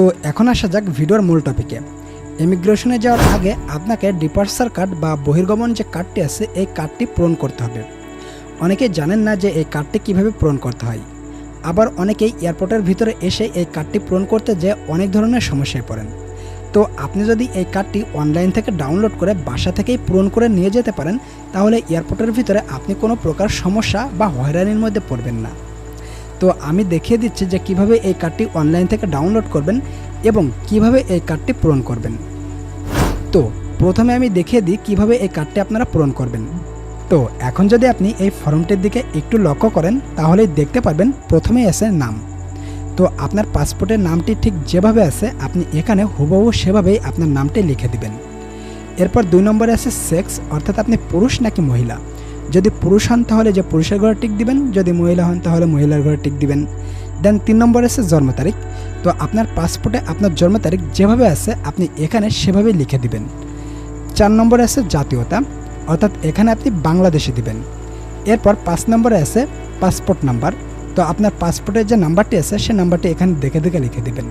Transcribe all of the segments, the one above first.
তো এখন আসা যাক ভিডিওর মূল টপিকে ইমিগ্রেশনে যাওয়ার আগে আপনাকে ডিপার্সার কার্ড বা বহির্গমন যে কার্ডটি আছে, এই কার্ডটি পূরণ করতে হবে। অনেকে জানেন না যে এই কার্ডটি কীভাবে পূরণ করতে হয়। আবার অনেকেই এয়ারপোর্টের ভিতরে এসে এই কার্ডটি পূরণ করতে যেয়ে অনেক ধরনের সমস্যায় পড়েন। তো আপনি যদি এই কার্ডটি অনলাইন থেকে ডাউনলোড করে বাসা থেকেই পূরণ করে নিয়ে যেতে পারেন, তাহলে এয়ারপোর্টের ভিতরে আপনি কোনো প্রকার সমস্যা বা হয়রানির মধ্যে পড়বেন না। তো আমি দেখিয়ে দিচ্ছি যে কীভাবে এই কার্ডটি অনলাইন থেকে ডাউনলোড করবেন এবং কীভাবে এই কার্ডটি পূরণ করবেন। তো প্রথমে আমি দেখিয়ে দিই কীভাবে এই কার্ডটি আপনারা পূরণ করবেন। তো এখন যদি আপনি এই ফর্মটির দিকে একটু লক্ষ্য করেন, তাহলেই দেখতে পারবেন প্রথমেই আছে নাম। তো আপনার পাসপোর্টের নামটি ঠিক যেভাবে আছে, আপনি এখানে হুবহু সেভাবেই আপনার নামটি লিখে দিবেন। এরপর দুই নম্বরে আছে সেক্স অর্থাৎ আপনি পুরুষ নাকি মহিলা? যদি পুরুষ হন তাহলে যে পুরুষের ঘরে টিক দিবেন, যদি মহিলা হন তাহলে মহিলার ঘরে টিক দিবেন। দেন তিন নম্বরে আছে জন্ম তারিখ। তো আপনার পাসপোর্টে আপনার জন্ম তারিখ যেভাবে আছে, আপনি এখানে সেভাবেই লিখে দিবেন। চার নম্বরে আছে জাতীয়তা, অর্থাৎ এখানে আপনি বাংলাদেশে দিবেন। এরপর পাঁচ নম্বরে আছে পাসপোর্ট নাম্বার তো আপনার পাসপোর্টের যে নাম্বারটি আছে, সে নাম্বারটি এখানে দেখে দেখে লিখে দিবেন।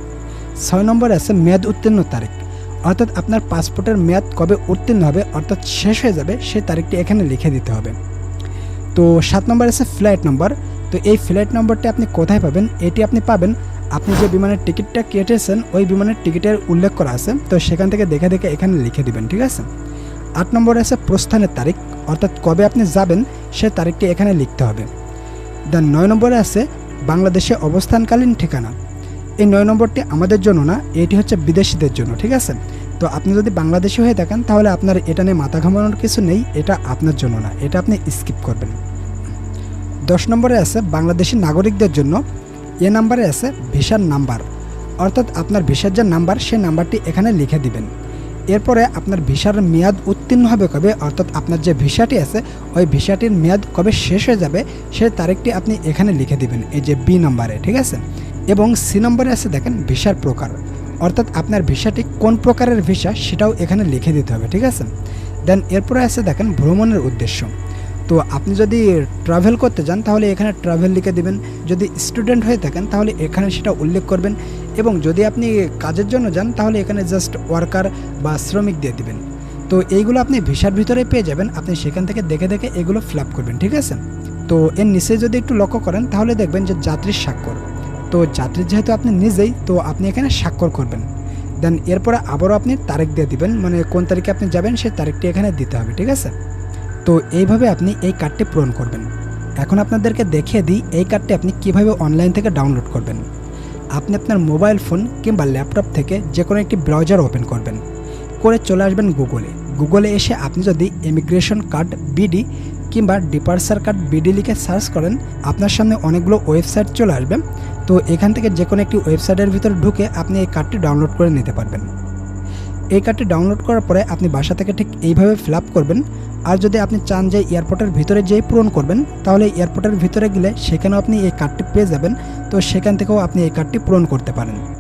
ছয় নম্বরে আছে মেয়াদ উত্তীর্ণ তারিখ। অর্থাৎ আপনার পাসপোর্টের মেয়াদ কবে উত্তীর্ণ হবে, অর্থাৎ শেষ হয়ে যাবে, সেই তারিখটি এখানে লিখে দিতে হবে। তো সাত নম্বর আছে ফ্লাইট নম্বর। তো এই ফ্লাইট নম্বরটি আপনি কোথায় পাবেন, এটি আপনি পাবেন, আপনি যে বিমানের টিকিটটা কেটেছেন, ওই বিমানের টিকিটের উল্লেখ করা আছে। তো সেখান থেকে দেখে দেখে এখানে লিখে দিবেন, ঠিক আছে? আট নম্বরে আছে প্রস্থানের তারিখ, অর্থাৎ কবে আপনি যাবেন, সে তারিখটি এখানে লিখতে হবে। দেন নয় নম্বরে আছে বাংলাদেশে অবস্থানকালীন ঠিকানা। এই নয় নম্বরটি আমাদের জন্য না, এটি হচ্ছে বিদেশিদের জন্য, ঠিক আছে? তো আপনি যদি বাংলাদেশি হয়ে থাকেন, তাহলে আপনার এটা নিয়ে মাথা ঘামানোর কিছু নেই, এটা আপনার জন্য না, এটা আপনি স্কিপ করবেন। দশ নম্বরে আছে বাংলাদেশি নাগরিকদের জন্য, এ নাম্বারে আছে ভিসার নাম্বার অর্থাৎ আপনার ভিসার যে নাম্বার সেই নাম্বারটি এখানে লিখে দিবেন। এরপরে আপনার ভিসার মেয়াদ উত্তীর্ণ হবে কবে? অর্থাৎ আপনার যে ভিসাটি আছে, ওই ভিসাটির মেয়াদ কবে শেষ হয়ে যাবে সে তারিখটি আপনি এখানে লিখে দিবেন, এই যে বি নম্বরে, ঠিক আছে? এবং সি নম্বরে আছে দেখেন, ভিসার প্রকার। অর্থাৎ আপনার ভিসাটি কোন প্রকারের ভিসা, সেটাও এখানে লিখে দিতে হবে, ঠিক আছে? দেন এরপরে আছে দেখেন, ভ্রমণের উদ্দেশ্য। তো আপনি যদি ট্রাভেল করতে যান, তাহলে এখানে ট্রাভেল লিখে দেবেন। যদি স্টুডেন্ট হয়ে থাকেন, তাহলে এখানে সেটা উল্লেখ করবেন। এবং যদি আপনি কাজের জন্য যান, তাহলে এখানে জাস্ট ওয়ার্কার বা শ্রমিক দিয়ে দিবেন। তো এইগুলো আপনি ভিসার ভিতরে পেয়ে যাবেন। আপনি সেখান থেকে দেখে দেখে এগুলো ফিল করবেন, ঠিক আছে? তো এর নিচে যদি একটু লক্ষ্য করেন, তাহলে দেখবেন যে যাত্রীর স্বাক্ষর। তো যাত্রীর যেহেতু আপনি নিজেই, তো আপনি এখানে স্বাক্ষর করবেন। দেন এরপরে আবারও আপনি তারিখ দিয়ে দিবেন মানে কোন তারিখে আপনি যাবেন, সেই তারিখটি এখানে দিতে হবে, ঠিক আছে? তো এইভাবে আপনি এই কার্ডটি পূরণ করবেন। এখন আপনাদেরকে দেখিয়ে দিই এই কার্ডটি আপনি কীভাবে অনলাইন থেকে ডাউনলোড করবেন। আপনি আপনার মোবাইল ফোন কিংবা ল্যাপটপ থেকে যে কোনো একটি ব্রাউজার ওপেন করবেন। করে চলে আসবেন গুগলে। গুগলে এসে আপনি যদি ইমিগ্রেশন কার্ড বিডি কিংবা ডিপার্সার কার্ড বিডি লিখে সার্চ করেন, আপনার সামনে অনেকগুলো ওয়েবসাইট চলে আসবে। তো এখান থেকে যে কোনো একটি ওয়েবসাইটের ভিতরে ঢুকে আপনি এই কার্ডটি ডাউনলোড করে নিতে পারবেন। এই কার্ডটি ডাউনলোড করার পরে আপনি বাসা থেকে ঠিক এইভাবে ফিল আপ করবেন। আর যদি আপনি চান যে এয়ারপোর্টের ভিতরে যেই পূরণ করবেন, তাহলে এয়ারপোর্টের ভিতরে গেলে সেখানেও আপনি এই কার্ডটি পেয়ে যাবেন। তো সেখান থেকেও আপনি এই কার্ডটি পূরণ করতে পারেন।